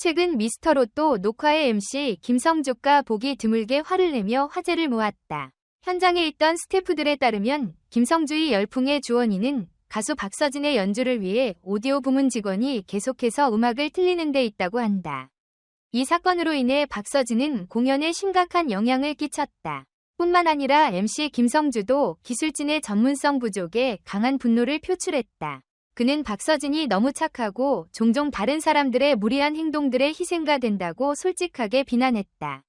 최근 미스터 로또 녹화의 MC 김성주가 보기 드물게 화를 내며 화제를 모았다. 현장에 있던 스태프들에 따르면 김성주의 열풍의 주원인은 가수 박서진의 연주를 위해 오디오 부문 직원이 계속해서 음악을 틀리는 데 있다고 한다. 이 사건으로 인해 박서진은 공연에 심각한 영향을 끼쳤다. 뿐만 아니라 MC 김성주도 기술진의 전문성 부족에 강한 분노를 표출했다. 그는 박서진이 너무 착하고 종종 다른 사람들의 무리한 행동들의 희생가 된다고 솔직하게 비난했다.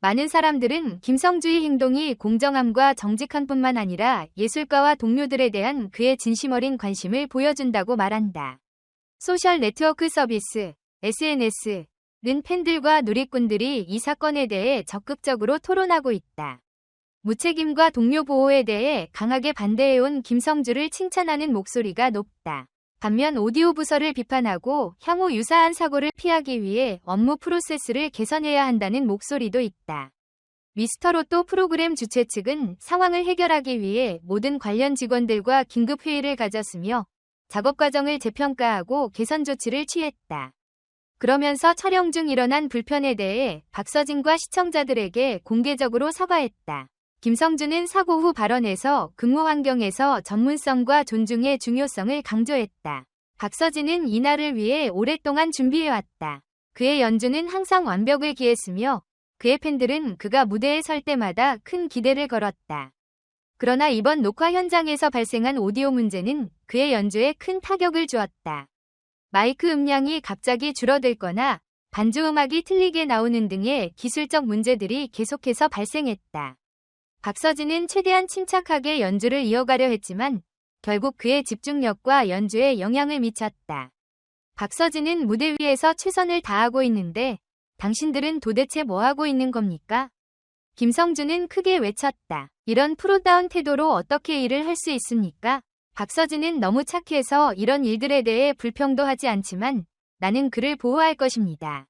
많은 사람들은 김성주의 행동이 공정함과 정직한 뿐만 아니라 예술가와 동료들에 대한 그의 진심 어린 관심을 보여준다고 말한다. 소셜 네트워크 서비스, SNS는 팬들과 누리꾼들이 이 사건에 대해 적극적으로 토론하고 있다. 무책임과 동료 보호에 대해 강하게 반대해온 김성주를 칭찬하는 목소리가 높다. 반면 오디오 부서를 비판하고 향후 유사한 사고를 피하기 위해 업무 프로세스를 개선해야 한다는 목소리도 있다. 미스터로또 프로그램 주최 측은 상황을 해결하기 위해 모든 관련 직원들과 긴급 회의를 가졌으며 작업 과정을 재평가하고 개선 조치를 취했다. 그러면서 촬영 중 일어난 불편에 대해 박서진과 시청자들에게 공개적으로 사과했다. 김성주는 사고 후 발언에서 근무 환경에서 전문성과 존중의 중요성을 강조했다. 박서진은 이날을 위해 오랫동안 준비해왔다. 그의 연주는 항상 완벽을 기했으며 그의 팬들은 그가 무대에 설 때마다 큰 기대를 걸었다. 그러나 이번 녹화 현장에서 발생한 오디오 문제는 그의 연주에 큰 타격을 주었다. 마이크 음량이 갑자기 줄어들거나 반주 음악이 틀리게 나오는 등의 기술적 문제들이 계속해서 발생했다. 박서진은 최대한 침착하게 연주를 이어가려 했지만 결국 그의 집중력과 연주에 영향을 미쳤다. 박서진은 무대 위에서 최선을 다하고 있는데 당신들은 도대체 뭐하고 있는 겁니까? 김성주는 크게 외쳤다. 이런 프로다운 태도로 어떻게 일을 할 수 있습니까? 박서진은 너무 착해서 이런 일들에 대해 불평도 하지 않지만 나는 그를 보호할 것입니다.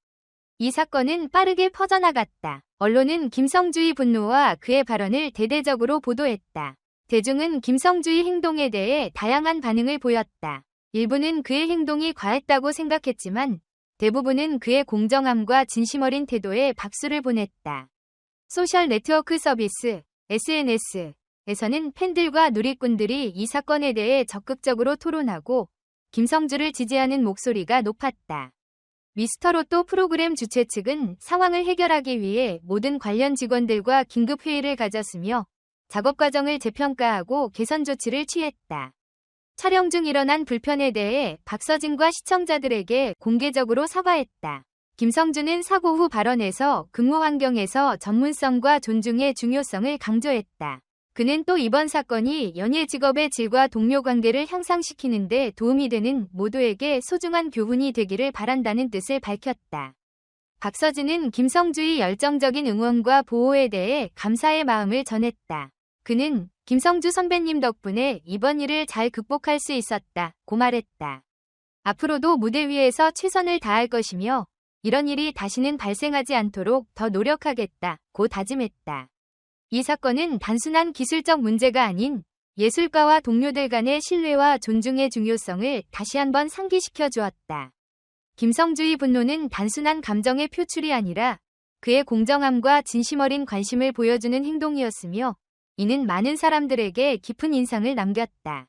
이 사건은 빠르게 퍼져나갔다. 언론은 김성주의 분노와 그의 발언을 대대적으로 보도했다. 대중은 김성주의 행동에 대해 다양한 반응을 보였다. 일부는 그의 행동이 과했다고 생각했지만 대부분은 그의 공정함과 진심 어린 태도에 박수를 보냈다. 소셜 네트워크 서비스, SNS에서는 팬들과 누리꾼들이 이 사건에 대해 적극적으로 토론하고 김성주를 지지하는 목소리가 높았다. 미스터로또 프로그램 주최 측은 상황을 해결하기 위해 모든 관련 직원들과 긴급 회의를 가졌으며 작업 과정을 재평가하고 개선 조치를 취했다. 촬영 중 일어난 불편에 대해 박서진과 시청자들에게 공개적으로 사과했다. 김성주는 사고 후 발언에서 근무 환경에서 전문성과 존중의 중요성을 강조했다. 그는 또 이번 사건이 연예 직업의 질과 동료 관계를 향상시키는 데 도움이 되는 모두에게 소중한 교훈이 되기를 바란다는 뜻을 밝혔다. 박서진은 김성주의 열정적인 응원과 보호에 대해 감사의 마음을 전했다. 그는 김성주 선배님 덕분에 이번 일을 잘 극복할 수 있었다. 고 말했다. 앞으로도 무대 위에서 최선을 다할 것이며 이런 일이 다시는 발생하지 않도록 더 노력하겠다. 고 다짐했다. 이 사건은 단순한 기술적 문제가 아닌 예술가와 동료들 간의 신뢰와 존중의 중요성을 다시 한번 상기시켜 주었다. 김성주의 분노는 단순한 감정의 표출이 아니라 그의 공정함과 진심 어린 관심을 보여주는 행동이었으며 이는 많은 사람들에게 깊은 인상을 남겼다.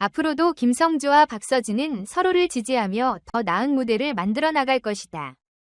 앞으로도 김성주와 박서진은 서로를 지지하며 더 나은 무대를 만들어 나갈 것이다.